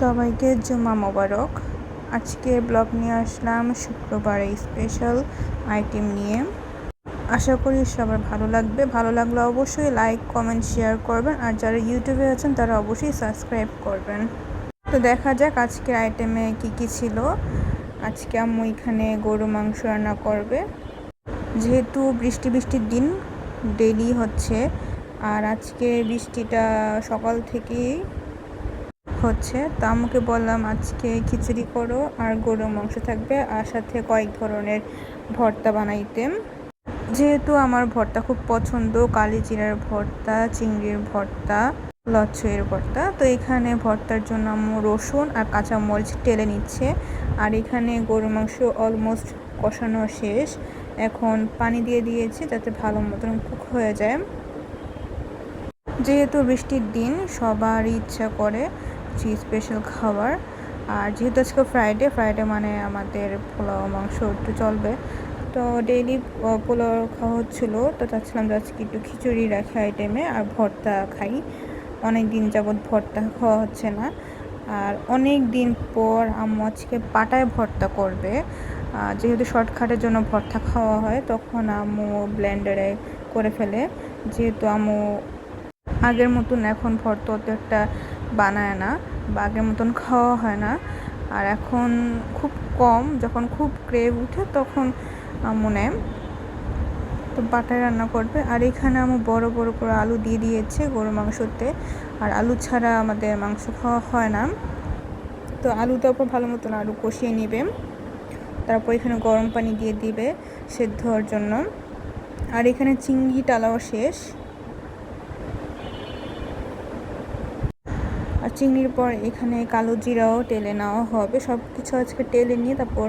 সবাইকে জুমা মোবারক। আজকে ব্লগ নিয়ে আসলাম শুক্রবারে স্পেশাল আইটেম নিয়ে। আশা করি সবার ভালো লাগবে। ভালো লাগলে অবশ্যই লাইক কমেন্ট শেয়ার করবেন। আর যারা ইউটিউবে আছেন, তারা অবশ্যই সাবস্ক্রাইব করবেন। তো দেখা যাক আজকের আইটেমে কি কি ছিল। আজকে আম্মু এখানে গরু মাংস রান্না করবে। যেহেতু বৃষ্টি, বৃষ্টির দিন ডেলি হচ্ছে। আর আজকে বৃষ্টিটা সকাল থেকেই হচ্ছে, তো আমাকে বললাম, আজকে খিচুড়ি করো আর গরুর মাংস থাকবে আর সাথে কয়েক ধরনের ভর্তা বানাইতে। যেহেতু আমার ভর্তা খুব পছন্দ, কালি জিরার ভর্তা, চিংড়ির ভর্তা লচ্ছইয়ের ভর্তা, তো এখানে ভর্তার জন্য আমি রসুন আর কাঁচামরিচ টেলে নিচ্ছে। আর এখানে গরুর মাংস অলমোস্ট কষানো শেষ। এখন পানি দিয়ে দিয়েছি যাতে ভালো মতন কুক হয়ে যায়। যেহেতু বৃষ্টির দিন, সবারই ইচ্ছা করে কিছু স্পেশাল খাবার। আর যেহেতু আজকে ফ্রাইডে ফ্রাইডে মানে আমাদের পোলাও, মাংস একটু চলবে, তো ডেইলি পোলাও খাওয়া হচ্ছিল। তো চাচ্ছিলাম যে আজকে একটু খিচুড়ি রাখি আইটেমে আর ভর্তা খাই। অনেক দিন যাবৎ ভর্তা খাওয়া হচ্ছে না। আর অনেক দিন পর আম্মু আজকে পাটায় ভর্তা করবে। যেহেতু শর্টকাটের জন্য ভর্তা খাওয়া হয়, তখন আম্মু ব্লেন্ডারে করে ফেলে। যেহেতু আম্মু আগের মতন এখন ভর্তা একটা বানায় না বা আগের মতন খাওয়া হয় না। আর এখন খুব কম, যখন খুব ক্রেভ উঠে তখন মনে তো বাটায় রান্না করবে। আর এখানে আমার বড় বড় করে আলু দিয়ে দিয়েছে গরু মাংসতে। আর আলু ছাড়া আমাদের মাংস খাওয়া হয় না। তো আলুটা ওপর ভালো মতন আলু কষিয়ে নেবে। তারপর এখানে গরম পানি দিয়ে দিবে সেদ্ধ হওয়ার জন্য। আর এখানে চিংড়ি টালাও শেষ। চিংড়ির পর এখানে কালো জিরাও টেলে নেওয়া হবে। সব কিছু আজকে টেলে নিয়ে তারপর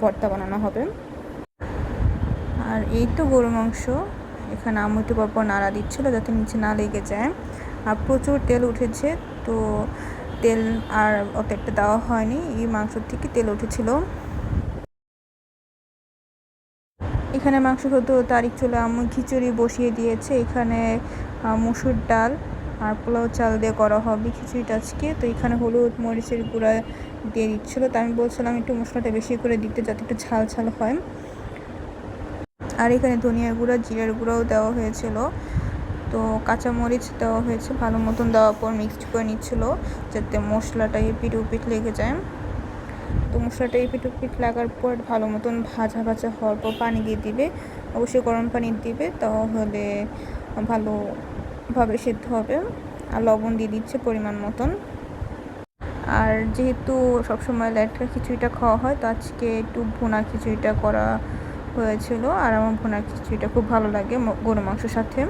ভর্তা বানানো হবে। আর এই তো গরু মাংস। এখানে আমু একটু পরপর নাড়া দিচ্ছিল যাতে নিচে না লেগে যায়। আর প্রচুর তেল উঠেছে, তো তেল আর অত একটা দেওয়া হয়নি। এই মাংস থেকে তেল উঠেছিল। এখানে মাংস হতো তারিখ চলে আম্মু খিচুড়ি বসিয়ে দিয়েছে। এখানে মুসুর ডাল আর পোলাও চাল দিয়ে করা হবে খিচুড়িটা আজকে। তো এখানে হলুদ, মরিচের গুঁড়া দিয়ে দিচ্ছিল। তো আমি বলছিলাম একটু মশলাটা বেশি করে দিতে যাতে একটু ঝাল ঝাল হয়। আর এখানে ধনিয়ার গুঁড়া, জিরার গুঁড়াও দেওয়া হয়েছিল। তো কাঁচা মরিচ দেওয়া হয়েছে, ভালো মতন দেওয়ার পর মিক্সড করে নিচ্ছিল যাতে মশলাটা এপিট উপিট লেগে যায়। তো মশলাটা এপিট উপিট লাগার পর ভালো মতন ভাজা ভাজা হওয়ার পর পানি দিয়ে দিবে। অবশ্যই গরম পানি দিবে, তাহলে ভালো ভাবে সেদ্ধ হবে আর লবণ দিয়ে দিচ্ছে পরিমাণ মতন। আর যেহেতু সবসময় ল্যাটকা খিচুড়িটা খাওয়া হয়, তো আজকে একটু ভুনা খিচুড়িটা করা হয়েছিল আর আমার ভুনা খিচুড়িটা খুব ভালো লাগে গরু মাংসের সাথে।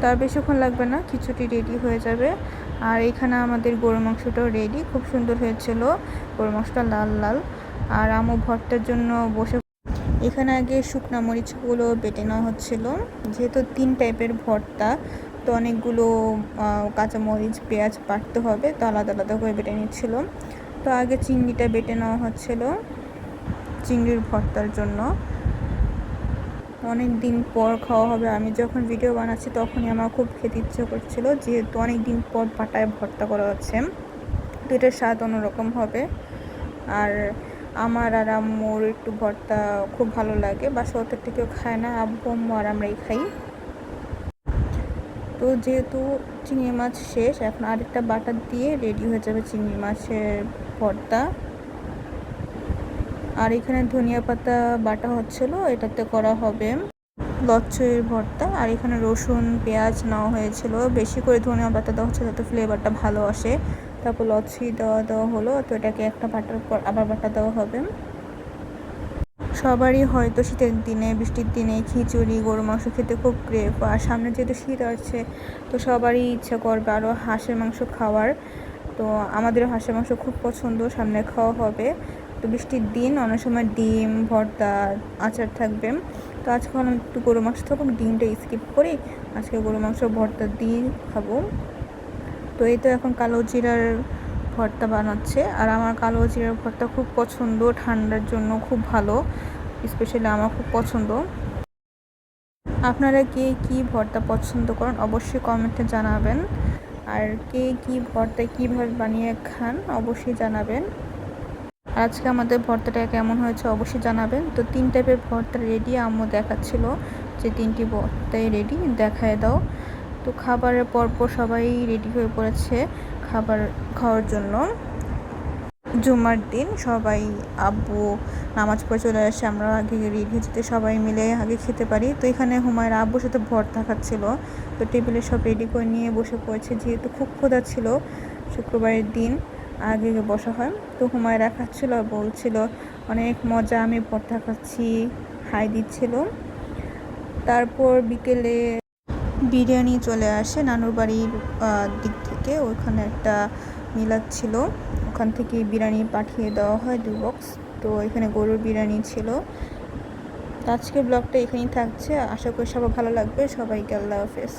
তার বেশিক্ষণ লাগবে না, খিচুড়ি রেডি হয়ে যাবে। আর এখানে আমাদের গরু মাংসটাও রেডি খুব সুন্দর হয়েছিল। গরু মাংসটা লাল লাল। আর আমু ভর্তার জন্য বসে এখানে আগে শুকনো মরিচগুলো বেটে নেওয়া হচ্ছিল। যেহেতু তিন টাইপের ভর্তা, তো অনেকগুলো কাঁচামরিচ পেঁয়াজ বাটতে হবে, তো আলাদা আলাদা করে বেটে নিচ্ছিলো। তো আগে চিংড়িটা বেটে নেওয়া হচ্ছিল চিংড়ির ভর্তার জন্য। অনেক দিন পর খাওয়া হবে। আমি যখন ভিডিও বানাচ্ছি তখনই আমার খুব খেতে ইচ্ছে করছিল, যেহেতু অনেক দিন পর পাটায় ভর্তা করা হচ্ছে। তো এটার স্বাদ অন্যরকম হবে। আর আমার আর আম্মুর একটু ভর্তা খুব ভালো লাগে বা সতের থেকেও খায় না, আব্বু, আম্মু আর আমরাই খাই। তো যেহেতু চিংড়ি মাছ শেষ, এখন আরেকটা বাটার দিয়ে রেডি হয়ে যাবে চিংড়ি মাছের ভর্তা। আর এখানে ধনিয়া পাতা বাটা হচ্ছিল, এটাতে করা হবে লচ্ছের ভর্তা। আর এখানে রসুন, পেঁয়াজ নেওয়া হয়েছিল, বেশি করে ধনিয়া পাতা দেওয়া হচ্ছে যাতে ফ্লেভারটা ভালো আসে। তারপর লচ্ছি দেওয়া দেওয়া হলো, তো এটাকে একটা বাটার পর আবার বাটা দেওয়া হবে। সবারই হয়তো শীতের দিনে, বৃষ্টির দিনে খিচুড়ি গরু মাংস খেতে খুব ক্রেভ আর সামনে যেহেতু শীত আছে তো সবারই ইচ্ছা করবে আরও হাঁসের মাংস খাওয়ার। তো আমাদেরও হাঁসের মাংস খুব পছন্দ, সামনে খাওয়া হবে। তো বৃষ্টির দিন অনেক সময় ডিম, ভর্তা, আচার থাকবে। তো আজকে আমি একটু গরু মাংস থাকুক ডিমটা স্কিপ করি। আজকে গরু মাংস, ভর্তা দিয়ে খাব। তো এই তো এখন কালো জিরার ভর্তা বানাচ্ছে। আর আমার কালো জিরার ভর্তা খুব পছন্দ, ঠান্ডার জন্য খুব ভালো স্পেশালি আমার খুব পছন্দ। আপনারা কে কী ভর্তা পছন্দ করেন অবশ্যই কমেন্টে জানাবেন। আর কে কী ভর্তা কীভাবে বানিয়ে খান অবশ্যই জানাবেন। আজকে আমাদের ভর্তাটা কেমন হয়েছে অবশ্যই জানাবেন। তো তিন টাইপের ভর্তা রেডি আম্মু দেখাচ্ছিল যে তিনটি ভর্তাই রেডি দেখায় দাও। তো খাবারের পরপর সবাই রেডি হয়ে পড়েছে খাবার খাওয়ার জন্য। জুমার দিন সবাই, আব্বু নামাজ পড়ে চলে আসে, আমরা আগে রেডি যেতে সবাই মিলে আগে খেতে পারি। তো এখানে হুমায়ের আব্বুর সাথে ভর্তা খাচ্ছিল। তো টেবিলে সব রেডি করে নিয়ে বসে পড়েছে, যেহেতু খুব ক্ষুধা ছিল শুক্রবারের দিন, আগে বসা হয়। তো হুমায়রা খাচ্ছিল আর বলছিল, অনেক মজা, আমি ভর্তা খাচ্ছি। হাই দিচ্ছিল। তারপর বিকেলে বিরিয়ানি চলে আসে নানুর বাড়ির দিক থেকে। ওইখানে একটা মিলাদ ছিল। ওখান থেকে বিরিয়ানি পাঠিয়ে দেওয়া হয় দু বক্স। তো এখানে গরুর বিরিয়ানি ছিল। আজকে আজকের ব্লগটা এখানেই থাকছে। আশা করি সবার ভালো লাগবে। সবাইকে আল্লাহ হাফেজ।